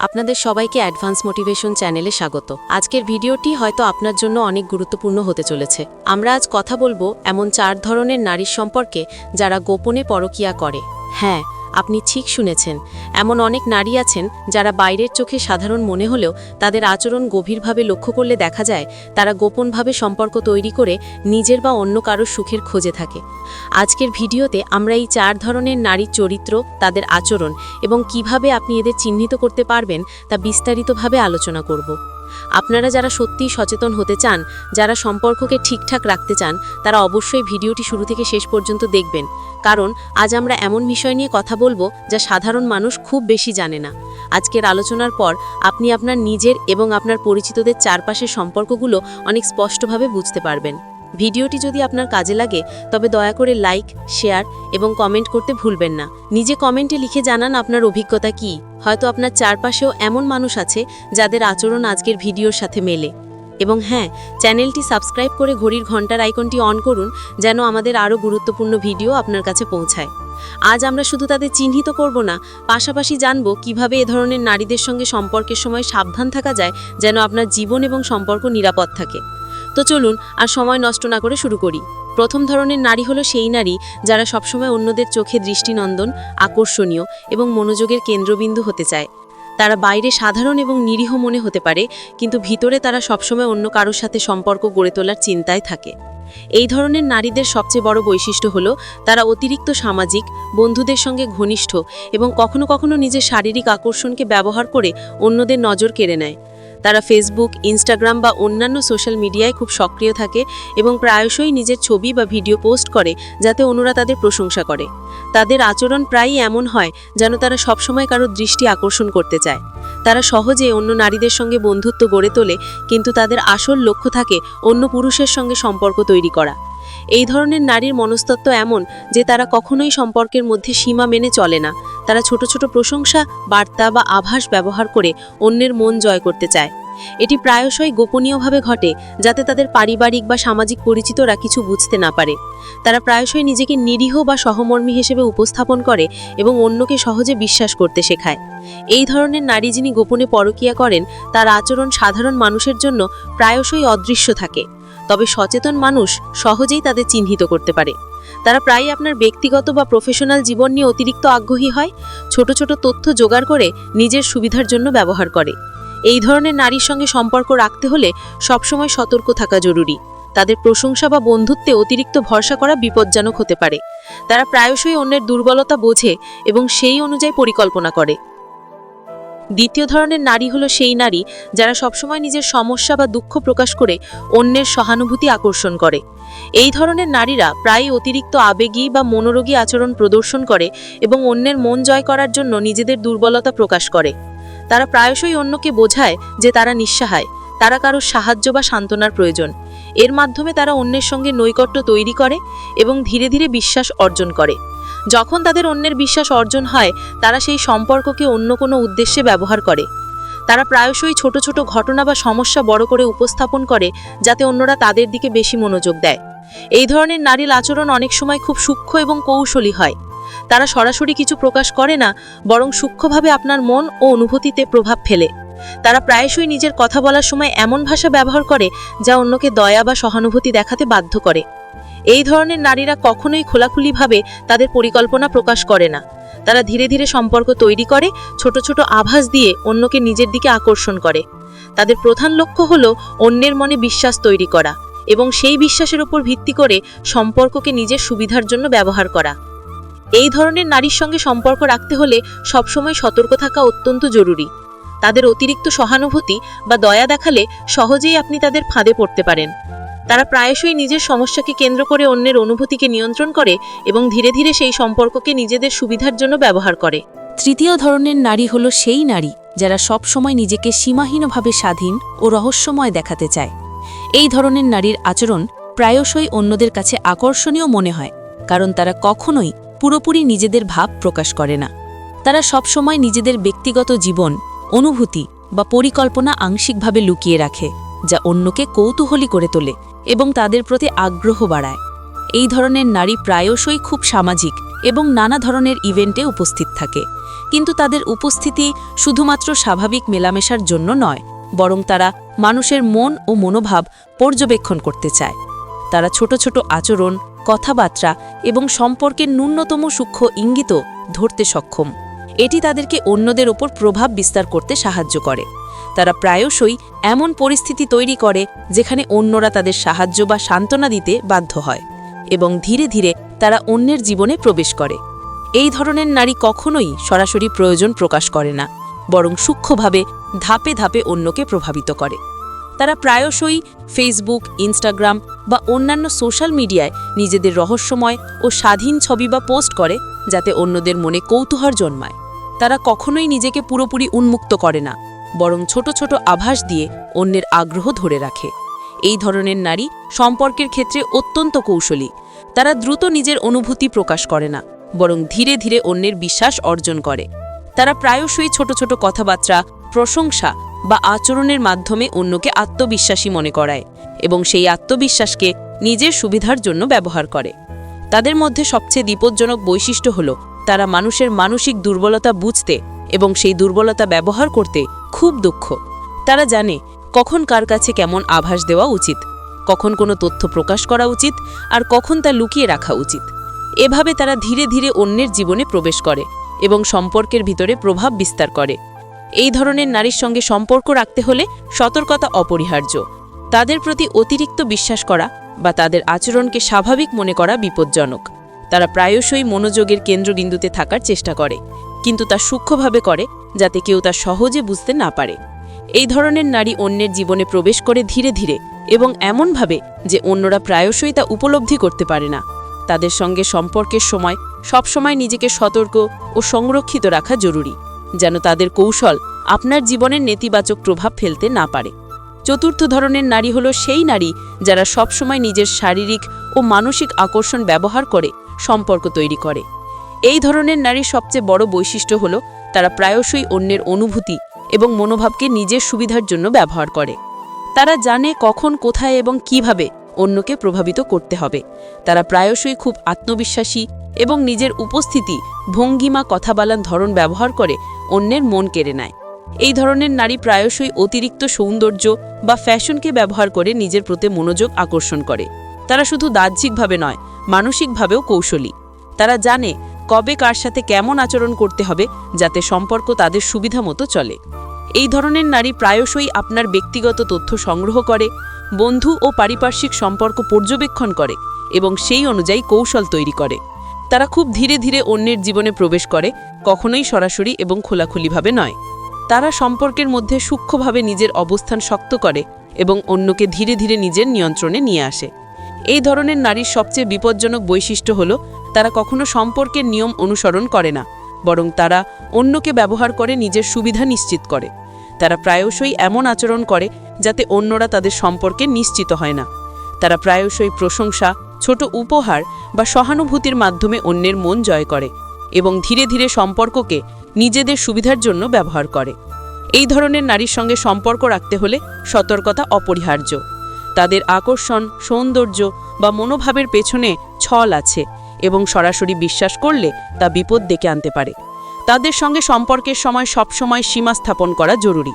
আপনাদের সবাইকে advance motivation চ্যানেলে স্বাগত। আজকের ভিডিওটি হয়তো আপনার জন্য অনেক গুরুত্বপূর্ণ হতে চলেছে। আমরা আজ কথা বলব এমন চার ধরনের নারীর সম্পর্কে যারা গোপনে পরকিয়া করে। হ্যাঁ আপনি ঠিক শুনেছেন। এমন অনেক নারী আছেন যারা বাইরের চোখে সাধারণ মনে হলেও তাদের আচরণ গভীরভাবে লক্ষ্য করলে দেখা যায় তারা গোপনভাবে সম্পর্ক তৈরি করে নিজের বা অন্য কারোর সুখের খোঁজে থাকে। আজকের ভিডিওতে আমরা এই চার ধরনের নারীর চরিত্র, তাদের আচরণ এবং কীভাবে আপনি এদের চিহ্নিত করতে পারবেন তা বিস্তারিতভাবে আলোচনা করব। আপনারা যারা সত্যিই সচেতন হতে চান, যারা সম্পর্ককে ঠিকঠাক রাখতে চান, তারা অবশ্যই ভিডিওটি শুরু থেকে শেষ পর্যন্ত দেখবেন। কারণ, আজ আমরা এমন বিষয় নিয়ে কথা বলব যা সাধারণ মানুষ খুব বেশি জানে না। আজকের আলোচনার পর আপনি আপনার নিজের এবং আপনার পরিচিতদের চারপাশের সম্পর্কগুলো অনেক স্পষ্টভাবে বুঝতে পারবেন। ভিডিওটি যদি আপনার কাজে লাগে, তবে দয়া করে লাইক, শেয়ার এবং কমেন্ট করতে ভুলবেন না। নিজে কমেন্টে লিখে জানান আপনার অভিজ্ঞতা কি। হয়তো আপনার চারপাশেও এমন মানুষ আছে যাদের আচরণ আজকের ভিডিওর সাথে মেলে। এবং হ্যাঁ চ্যানেলটি সাবস্ক্রাইব করে ঘড়ির ঘণ্টার আইকনটি অন করুন যেন আমাদের আরও গুরুত্বপূর্ণ ভিডিও আপনার কাছে পৌঁছায়। আজ আমরা শুধু তাদের চিহ্নিত করব না, পাশাপাশি জানব কীভাবে এ ধরনের নারীদের সঙ্গে সম্পর্কের সময় সাবধান থাকা যায় যেন আপনার জীবন এবং সম্পর্ক নিরাপদ থাকে। তো চলুন আর সময় নষ্ট না করে শুরু করি। প্রথম ধরনের নারী হলো সেই নারী যারা সবসময় অন্যদের চোখে দৃষ্টিনন্দন, আকর্ষণীয় এবং মনোযোগের কেন্দ্রবিন্দু হতে চায়। তারা বাইরে সাধারণ এবং নিরীহ মনে হতে পারে, কিন্তু ভিতরে তারা সবসময় অন্য কারোর সাথে সম্পর্ক গড়ে তোলার চিন্তায় থাকে। এই ধরনের নারীদের সবচেয়ে বড় বৈশিষ্ট্য হলো তারা অতিরিক্ত সামাজিক, বন্ধুদের সঙ্গে ঘনিষ্ঠ এবং কখনো কখনো নিজের শারীরিক আকর্ষণকে ব্যবহার করে অন্যদের নজর কেড়ে নেয়। তারা ফেসবুক ইনস্টাগ্রাম বা অন্যান্য সোশ্যাল মিডিয়ায় খুব সক্রিয় থাকে এবং প্রায়শই নিজের ছবি বা ভিডিও পোস্ট করে, যাতে অন্যরা তাদের প্রশংসা করে। তাদের আচরণ প্রায়ই এমন হয়, যেন তারা সবসময় কারোর দৃষ্টি আকর্ষণ করতে চায়। তারা সহজে অন্য নারীদের সঙ্গে বন্ধুত্ব গড়ে তোলে, কিন্তু তাদের আসল লক্ষ্য থাকে অন্য পুরুষের সঙ্গে সম্পর্ক তৈরি করা। এই ধরনের নারীর মনস্তত্ব এমন যে তারা কখনোই সম্পর্কের মধ্যে সীমা মেনে চলে না। তারা ছোট ছোট প্রশংসা, বার্তা বা আভাস ব্যবহার করে অন্যের মন জয় করতে চায়। এটি প্রায়শই গোপনীয়ভাবে ঘটে, যাতে তাদের পারিবারিক বা সামাজিক পরিচিতরা কিছু বুঝতে না পারে। তারা প্রায়শই নিজেকে নিরীহ বা সহমর্মী হিসেবে উপস্থাপন করে এবং অন্যকে সহজে বিশ্বাস করতে শেখায়। এই ধরনের নারী যিনি গোপনে পরকিয়া করেন, তার আচরণ সাধারণ মানুষের জন্য প্রায়শই অদৃশ্য থাকে। তবে সচেতন মানুষ সহজেই তাদের চিহ্নিত করতে পারে। তারা প্রায়ই আপনার ব্যক্তিগত বা প্রফেশনাল জীবন নিয়ে অতিরিক্ত আগ্রহী হয়, ছোট ছোট তথ্য জোগাড় করে নিজের সুবিধার জন্য ব্যবহার করে। এই ধরনের নারীর সঙ্গে সম্পর্ক রাখতে হলে সবসময় সতর্ক থাকা জরুরি। তাদের প্রশংসা বা বন্ধুত্বে অতিরিক্ত ভরসা করা বিপজ্জনক হতে পারে। তারা প্রায়শই অন্যের দুর্বলতা বোঝে এবং সেই অনুযায়ী পরিকল্পনা করে। দ্বিতীয় ধরনের নারী হলো সেই নারী যারা সবসময় নিজের সমস্যা বা দুঃখ প্রকাশ করে অন্যের সহানুভূতি আকর্ষণ করে। এই ধরনের নারীরা প্রায়ই অতিরিক্ত আবেগী বা মনোরোগী আচরণ প্রদর্শন করে এবং অন্যের মন জয় করার জন্য নিজেদের দুর্বলতা প্রকাশ করে। তারা প্রায়শই অন্যকে বোঝায় যে তারা নিঃসাহায়, তারা কারোর সাহায্য বা সান্ত্বনার প্রয়োজন। এর মাধ্যমে তারা অন্যের সঙ্গে নৈকট্য তৈরি করে এবং ধীরে ধীরে বিশ্বাস অর্জন করে। যখন তাদের অন্যের বিশ্বাস অর্জন হয়, তারা সেই সম্পর্ককে অন্য কোনো উদ্দেশ্যে ব্যবহার করে। তারা প্রায়শই ছোট ছোট ঘটনা বা সমস্যা বড় করে উপস্থাপন করে, যাতে অন্যরা তাদের দিকে বেশি মনোযোগ দেয়। এই ধরনের নারীর আচরণ অনেক সময় খুব সূক্ষ্ম এবং কৌশলী হয়। তারা সরাসরি কিছু প্রকাশ করে না, বরং সূক্ষ্মভাবে আপনার মন ও অনুভূতিতে প্রভাব ফেলে। তারা প্রায়শই নিজের কথা বলার সময় এমন ভাষা ব্যবহার করে যা অন্যকে দয়া বা সহানুভূতি দেখাতে বাধ্য করে। এই ধরনের নারীরা কখনোই খোলাখুলিভাবে তাদের পরিকল্পনা প্রকাশ করে না। তারা ধীরে ধীরে সম্পর্ক তৈরি করে, ছোট ছোট আভাস দিয়ে অন্যকে নিজের দিকে আকর্ষণ করে। তাদের প্রধান লক্ষ্য হল অন্যের মনে বিশ্বাস তৈরি করা এবং সেই বিশ্বাসের উপর ভিত্তি করে সম্পর্ককে নিজের সুবিধার জন্য ব্যবহার করা। এই ধরনের নারীর সঙ্গে সম্পর্ক রাখতে হলে সবসময় সতর্ক থাকা অত্যন্ত জরুরি। তাদের অতিরিক্ত সহানুভূতি বা দয়া দেখালে সহজেই আপনি তাদের ফাঁদে পড়তে পারেন। তারা প্রায়শই নিজের সমস্যাকে কেন্দ্র করে অন্যের অনুভূতিকে নিয়ন্ত্রণ করে এবং ধীরে ধীরে সেই সম্পর্ককে নিজেদের সুবিধার জন্য ব্যবহার করে। তৃতীয় ধরনের নারী হল সেই নারী যারা সব সময় নিজেকে সীমাহীনভাবে স্বাধীন ও রহস্যময় দেখাতে চায়। এই ধরনের নারীর আচরণ প্রায়শই অন্যদের কাছে আকর্ষণীয় মনে হয়, কারণ তারা কখনোই পুরোপুরি নিজেদের ভাব প্রকাশ করে না। তারা সবসময় নিজেদের ব্যক্তিগত জীবন অনুভূতি বা পরিকল্পনা আংশিকভাবে লুকিয়ে রাখে, যা অন্যকে কৌতূহলী করে তোলে এবং তাদের প্রতি আগ্রহ বাড়ায়। এই ধরনের নারী প্রায়শই খুব সামাজিক এবং নানা ধরনের ইভেন্টে উপস্থিত থাকে, কিন্তু তাদের উপস্থিতি শুধুমাত্র স্বাভাবিক মেলামেশার জন্য নয়, বরং তারা মানুষের মন ও মনোভাব পর্যবেক্ষণ করতে চায়। তারা ছোট ছোট আচরণ, কথাবার্তা এবং সম্পর্কের ন্যূনতম সূক্ষ্ম ইঙ্গিত ধরতে সক্ষম। এটি তাদেরকে অন্যদের ওপর প্রভাব বিস্তার করতে সাহায্য করে। তারা প্রায়শই এমন পরিস্থিতি তৈরি করে, যেখানে অন্যরা তাদের সাহায্য বা সান্ত্বনা দিতে বাধ্য হয় এবং ধীরে ধীরে তারা অন্যের জীবনে প্রবেশ করে। এই ধরনের নারী কখনোই সরাসরি প্রয়োজন প্রকাশ করে না, বরং সূক্ষ্মভাবে ধাপে ধাপে অন্যকে প্রভাবিত করে। তারা প্রায়শই ফেসবুক ইনস্টাগ্রাম বা অন্যান্য সোশ্যাল মিডিয়ায় নিজেদের রহস্যময় ও স্বাধীন ছবি বা পোস্ট করে, যাতে অন্যদের মনে কৌতূহল জন্মায়। তারা কখনোই নিজেকে পুরোপুরি উন্মুক্ত করে না, বরং ছোট ছোট আভাস দিয়ে অন্যের আগ্রহ ধরে রাখে। এই ধরনের নারী সম্পর্কের ক্ষেত্রে অত্যন্ত কৌশলী। তারা দ্রুত নিজের অনুভূতি প্রকাশ করে না, বরং ধীরে ধীরে অন্যের বিশ্বাস অর্জন করে। তারা প্রায়শই ছোট ছোট কথাবার্তা, প্রশংসা বা আচরণের মাধ্যমে অন্যকে আত্মবিশ্বাসী মনে করায় এবং সেই আত্মবিশ্বাসকে নিজের সুবিধার জন্য ব্যবহার করে। তাদের মধ্যে সবচেয়ে বিপজ্জনক বৈশিষ্ট্য হল তারা মানুষের মানসিক দুর্বলতা বুঝতে এবং সেই দুর্বলতা ব্যবহার করতে খুব দুঃখ। তারা জানে কখন কার কাছে কেমন আভাস দেওয়া উচিত, কখন কোনো তথ্য প্রকাশ করা উচিত, আর কখন তা লুকিয়ে রাখা উচিত। এভাবে তারা ধীরে ধীরে অন্যের জীবনে প্রবেশ করে এবং সম্পর্কের ভিতরে প্রভাব বিস্তার করে। এই ধরনের নারীর সঙ্গে সম্পর্ক রাখতে হলে সতর্কতা অপরিহার্য। তাদের প্রতি অতিরিক্ত বিশ্বাস করা বা তাদের আচরণকে স্বাভাবিক মনে করা বিপজ্জনক। তারা প্রায়শই মনোযোগের কেন্দ্রবিন্দুতে থাকার চেষ্টা করে, কিন্তু তা সূক্ষ্মভাবে করে যাতে কেউ তা সহজে বুঝতে না পারে। এই ধরনের নারী অন্যের জীবনে প্রবেশ করে ধীরে ধীরে এবং এমনভাবে যে অন্যরা প্রায়শই তা উপলব্ধি করতে পারে না। তাদের সঙ্গে সম্পর্কের সময় সবসময় নিজেকে সতর্ক ও সংরক্ষিত রাখা জরুরি, যেন তাদের কৌশল আপনার জীবনের নেতিবাচক প্রভাব ফেলতে না পারে। চতুর্থ ধরনের নারী হল সেই নারী যারা সবসময় নিজের শারীরিক ও মানসিক আকর্ষণ ব্যবহার করে সম্পর্ক তৈরি করে। এই ধরনের নারীর সবচেয়ে বড় বৈশিষ্ট্য হল তারা প্রায়শই অন্যের অনুভূতি এবং মনোভাবকে নিজের সুবিধার জন্য ব্যবহার করে। তারা জানে কখন, কোথায় এবং কীভাবে অন্যকে প্রভাবিত করতে হবে। তারা প্রায়শই খুব আত্মবিশ্বাসী এবং নিজের উপস্থিতি, ভঙ্গিমা কথা বলার ধরন ব্যবহার করে অন্যের মন কেড়ে নেয়। এই ধরনের নারী প্রায়শই অতিরিক্ত সৌন্দর্য বা ফ্যাশনকে ব্যবহার করে নিজের প্রতি মনোযোগ আকর্ষণ করে। তারা শুধু দাহ্যিকভাবে নয় মানসিকভাবেও কৌশলী। তারা জানে কবে কার সাথে কেমন আচরণ করতে হবে যাতে সম্পর্ক তাদের সুবিধা মতো চলে। এই ধরনের নারী প্রায়শই আপনার ব্যক্তিগত তথ্য সংগ্রহ করে, বন্ধু ও পারিপার্শ্বিক সম্পর্ক পর্যবেক্ষণ করে এবং সেই অনুযায়ী কৌশল তৈরি করে। তারা খুব ধীরে ধীরে অন্যের জীবনে প্রবেশ করে, কখনোই সরাসরি এবং খোলাখুলিভাবে নয়। তারা সম্পর্কের মধ্যে সূক্ষ্মভাবে নিজের অবস্থান শক্ত করে এবং অন্যকে ধীরে ধীরে নিজের নিয়ন্ত্রণে নিয়ে আসে। এই ধরনের নারীর সবচেয়ে বিপজ্জনক বৈশিষ্ট্য হল, তারা কখনো সম্পর্কের নিয়ম অনুসরণ করে না, বরং তারা অন্যকে ব্যবহার করে নিজের সুবিধা নিশ্চিত করে। তারা প্রায়শই এমন আচরণ করে যাতে অন্যরা তাদের সম্পর্কে নিশ্চিত হয় না। তারা প্রায়শই প্রশংসা, ছোট উপহার বা সহানুভূতির মাধ্যমে অন্যের মন জয় করে এবং ধীরে ধীরে সম্পর্ককে নিজেদের সুবিধার জন্য ব্যবহার করে। এই ধরনের নারীর সঙ্গে সম্পর্ক রাখতে হলে সতর্কতা অপরিহার্য। তাদের আকর্ষণ, সৌন্দর্য বা মনোভাবের পেছনে ছল আছে এবং সরাসরি বিশ্বাস করলে তা বিপদ ডেকে আনতে পারে। তাদের সঙ্গে সম্পর্কের সময় সবসময় সীমা স্থাপন করা জরুরি।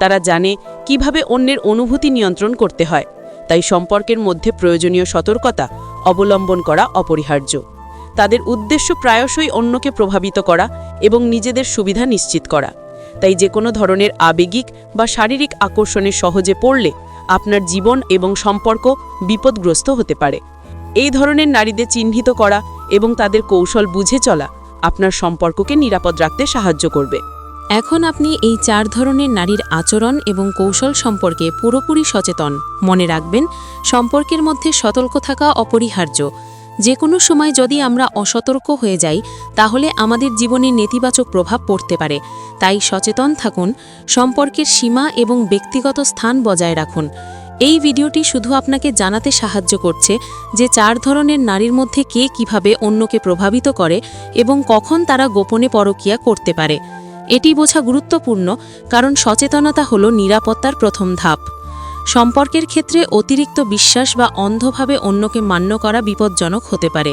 তারা জানে কীভাবে অন্যের অনুভূতি নিয়ন্ত্রণ করতে হয়, তাই সম্পর্কের মধ্যে প্রয়োজনীয় সতর্কতা অবলম্বন করা অপরিহার্য। তাদের উদ্দেশ্য প্রায়শই অন্যকে প্রভাবিত করা এবং নিজেদের সুবিধা নিশ্চিত করা। তাই যে কোনো ধরনের আবেগিক বা শারীরিক আকর্ষণে সহজে পড়লে আপনার জীবন এবং সম্পর্ক বিপদগ্রস্ত হতে পারে। এই ধরনের নারীদের চিহ্নিত করা এবং তাদের কৌশল বুঝে চলা আপনার সম্পর্ককে নিরাপদ রাখতে সাহায্য করবে। এখন আপনি এই চার ধরনের নারীর আচরণ এবং কৌশল সম্পর্কে পুরোপুরি সচেতন। মনে রাখবেন, সম্পর্কের মধ্যে সতর্ক থাকা অপরিহার্য। যে কোনো সময় যদি আমরা অসতর্ক হয়ে যাই, তাহলে আমাদের জীবনে নেতিবাচক প্রভাব পড়তে পারে। তাই সচেতন থাকুন, সম্পর্কের সীমা এবং ব্যক্তিগত স্থান বজায় রাখুন। এই ভিডিওটি শুধু আপনাকে জানাতে সাহায্য করছে যে চার ধরনের নারীর মধ্যে কে কীভাবে অন্যকে প্রভাবিত করে এবং কখন তারা গোপনে পরকীয়া করতে পারে। এটি বোঝা গুরুত্বপূর্ণ, কারণ সচেতনতা হল নিরাপত্তার প্রথম ধাপ। সম্পর্কের ক্ষেত্রে অতিরিক্ত বিশ্বাস বা অন্ধভাবে অন্যকে মান্য করা বিপজ্জনক হতে পারে।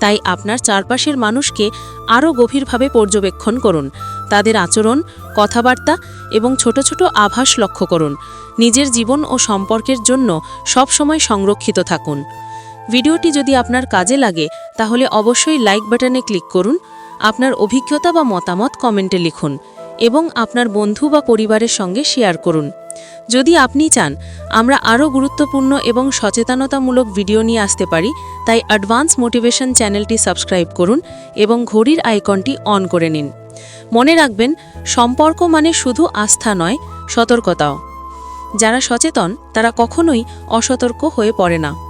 তাই আপনার চারপাশের মানুষকে আরও গভীরভাবে পর্যবেক্ষণ করুন। তাদের আচরণ, কথাবার্তা এবং ছোট ছোট আভাস লক্ষ্য করুন। নিজের জীবন ও সম্পর্কের জন্য সবসময় সংরক্ষিত থাকুন। ভিডিওটি যদি আপনার কাজে লাগে, তাহলে অবশ্যই লাইক বাটনে ক্লিক করুন। আপনার অভিজ্ঞতা বা মতামত কমেন্টে লিখুন। এবং আপনার বন্ধু বা পরিবারের সঙ্গে শেয়ার করুন। যদি আপনি চান, আমরা আরও গুরুত্বপূর্ণ এবং সচেতনতামূলক ভিডিও নিয়ে আসতে পারি, তাই অ্যাডভান্স মোটিভেশন চ্যানেলটি সাবস্ক্রাইব করুন এবং ঘড়ির আইকনটি অন করে নিন। মনে রাখবেন, সম্পর্ক মানে শুধু আস্থা নয়, সতর্কতাও। যারা সচেতন, তারা কখনোই অসতর্ক হয়ে পড়ে না।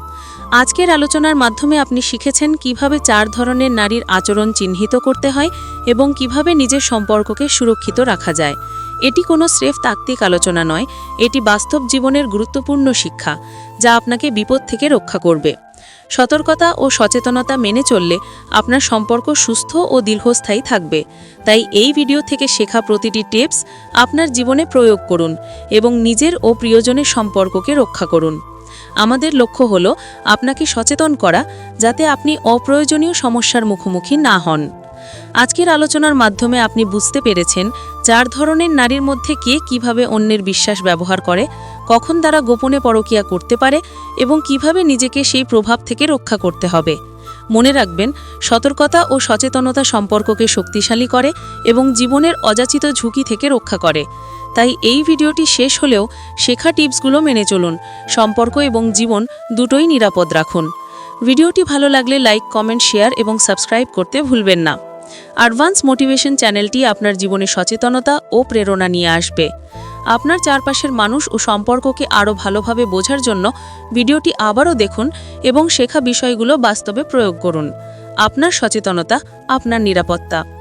আজকের আলোচনার মাধ্যমে আপনি শিখেছেন কীভাবে চার ধরনের নারীর আচরণ চিহ্নিত করতে হয় এবং কীভাবে নিজের সম্পর্ককে সুরক্ষিত রাখা যায়। এটি কোনো স্রেফ তাত্ত্বিক আলোচনা নয়, এটি বাস্তব জীবনের গুরুত্বপূর্ণ শিক্ষা, যা আপনাকে বিপদ থেকে রক্ষা করবে। সতর্কতা ও সচেতনতা মেনে চললে আপনার সম্পর্ক সুস্থ ও দীর্ঘস্থায়ী থাকবে। তাই এই ভিডিও থেকে শেখা প্রতিটি টিপস আপনার জীবনে প্রয়োগ করুন এবং নিজের ও প্রিয়জনের সম্পর্ককে রক্ষা করুন। আমাদের লক্ষ্য হল আপনাকে সচেতন করা যাতে আপনি অপ্রয়োজনীয় সমস্যার মুখোমুখি না হন। আজকের আলোচনার মাধ্যমে আপনি বুঝতে পেরেছেন চার ধরনের নারীর মধ্যে কে কীভাবে অন্যের বিশ্বাস ব্যবহার করে, কখন তারা গোপনে পরকীয়া করতে পারে এবং কীভাবে নিজেকে সেই প্রভাব থেকে রক্ষা করতে হবে। মনে রাখবেন, সতর্কতা ও সচেতনতা সম্পর্ককে শক্তিশালী করে এবং জীবনের অযাচিত ঝুঁকি থেকে রক্ষা করে। তাই এই ভিডিওটি শেষ হলেও শেখা টিপসগুলো মেনে চলুন, সম্পর্ক এবং জীবন দুটোই নিরাপদ রাখুন। ভিডিওটি ভালো লাগলে লাইক, কমেন্ট, শেয়ার এবং সাবস্ক্রাইব করতে ভুলবেন না। অ্যাডভান্স মোটিভেশন চ্যানেলটি আপনার জীবনে সচেতনতা ও প্রেরণা নিয়ে আসবে। আপনার চারপাশের মানুষ ও সম্পর্ককে আরও ভালোভাবে বোঝার জন্য ভিডিওটি আবারও দেখুন এবং শেখা বিষয়গুলো বাস্তবে প্রয়োগ করুন। আপনার সচেতনতা, আপনার নিরাপত্তা।